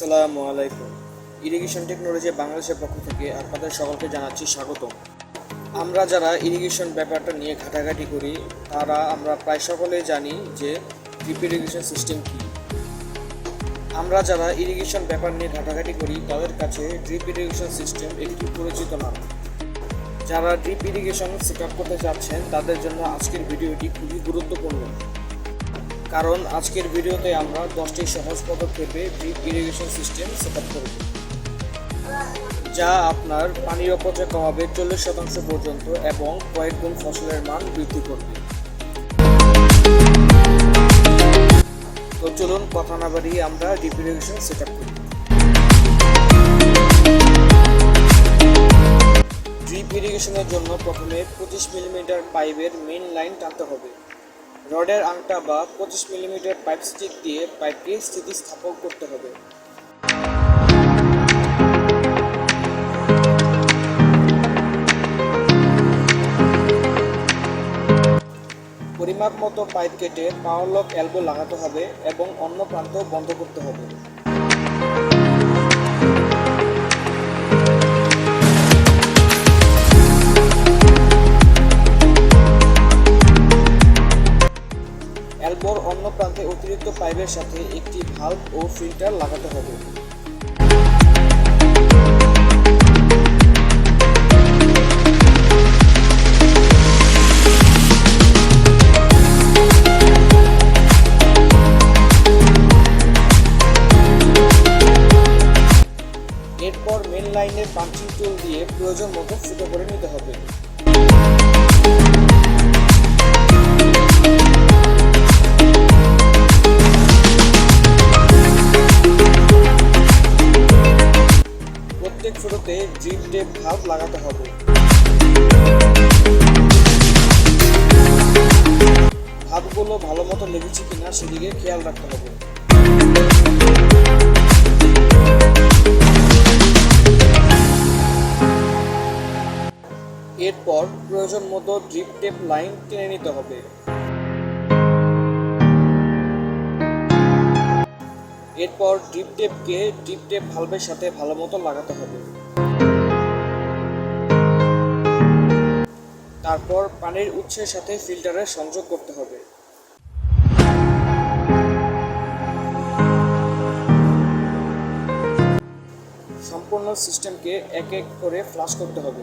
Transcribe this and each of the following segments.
আসসালামু আলাইকুম। Irrigation technology বাংলাদেশের পক্ষ থেকে আপনাদের সকলকে জানাচ্ছি স্বাগতম। আমরা যারা ইরিগেশন ব্যাপারটা নিয়ে ঘাটাঘাটি করি, তারা আমরা প্রায় সকলেই জানি যে ড্রিপ ইরিগেশন সিস্টেম কী। আমরা যারা ইরিগেশন ব্যাপার নিয়ে ঘাটাঘাটি করি, তাদের কাছে ড্রিপ ইরিগেশন সিস্টেম একটি পরিচিত নাম। যারা ড্রিপ ইরিগেশন সেট করতে চাচ্ছেন তাদের জন্য আজকের ভিডিওটি খুবই গুরুত্বপূর্ণ। কারণ আজকের ভিডিওতে আমরা দশটি সহজ পদক্ষেপে drip irrigation system set up করব, যা আপনার পানির অপচয় কমাবে চল্লিশ শতাংশ পর্যন্ত এবং কয়েক গুণ ফসলের মান বৃদ্ধি করবে। তো চলুন কথা না বাড়িয়ে আমরা ড্রিপ ইরিগেশন সেট আপ করি ড্রিপ ইরিগেশনের জন্য প্রথমে পঁচিশ মিলিমিটার পাইপের মেইন লাইন টানতে হবে। রডের আংটা বা পঁচিশ মিলিমিটার পাইপ স্টিক দিয়ে পাইপকে স্থিতিস্থাপক করতে হবে। পরিমাপ মতো পাইপ কেটে পাওয়ার লক এলবো লাগাতে হবে এবং অন্য প্রান্ত বন্ধ করতে হবে। অতিরিক্ত পাইপের সাথে একটি ভাল্ব ও ফিল্টার লাগাতে হবে। এরপর মেন লাইনের পাঞ্চিং টুল দিয়ে প্রয়োজন মতো ফুটো করে নিতে হবে। প্রত্যেক ফুটোতে জিম টেপ ভাল্ব লাগাতে হবে। ভাবগুলো ভালো মতো লেগেছে কিনা সেদিকে খেয়াল রাখতে হবে। এরপর প্রয়োজন মতো ড্রিপ টেপ লাইন টেনে নিতে হবে। এরপর ড্রিপ টেপকে ড্রিপ টেপ ভালভের সাথে ভালো মতো লাগাতে হবে। তারপর পানির উৎসের সাথে ফিল্টারের সংযোগ করতে হবে। সম্পূর্ণ সিস্টেমকে এক এক করে ফ্লাশ করতে হবে।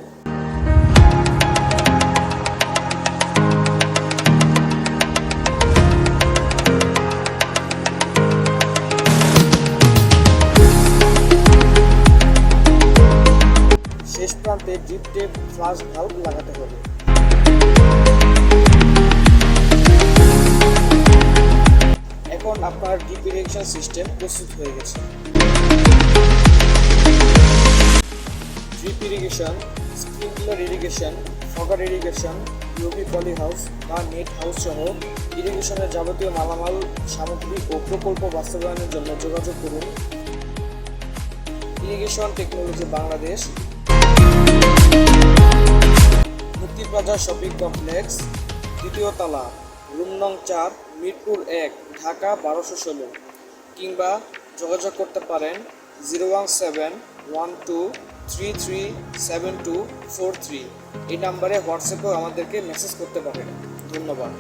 প্রান্তে ডিপ টেপ ফ্লাশ ভাল্ব লাগাতে হবে। এখন আপনার ডিপ ইরিগেশন সিস্টেম প্রস্তুত হয়ে গেছে। Drip irrigation sprinkler irrigation fogger irrigation UV poly house বা নেট হাউস সহ ইরিগেশনের যাবতীয় মালামাল, সামগ্রী ও প্রকল্প বাস্তবায়নের জন্য যোগাযোগ করুন। Irrigation technology Bangladesh shopping complex, দ্বিতীয় তালা, রুম নং চার, মিরপুর এক, ঢাকা বারোশো ষোলো। কিংবা যোগাযোগ করতে পারেন zero one seven one two three three seven two four three. এই নাম্বারে হোয়াটসঅ্যাপেও আমাদেরকে মেসেজ করতে পারেন। ধন্যবাদ।